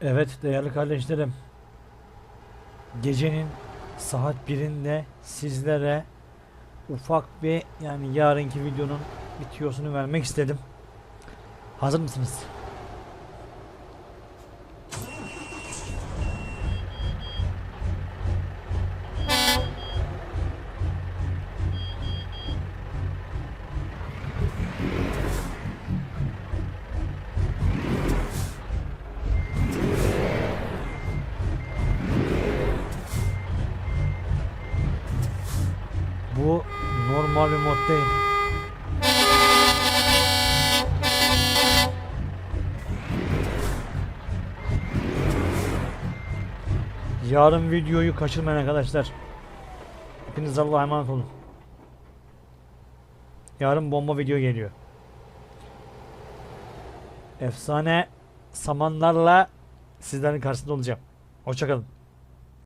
Evet değerli kardeşlerim. Gecenin saat birinde sizlere ufak bir yani yarınki videonun bitiyorsunu vermek istedim. Hazır mısınız? Bu normal bir mod değil. Yarın videoyu kaçırmayın arkadaşlar. Hepiniz Allah'a emanet olun. Yarın bomba video geliyor. Efsane samanlarla sizlerin karşısında olacağım. Hoşçakalın.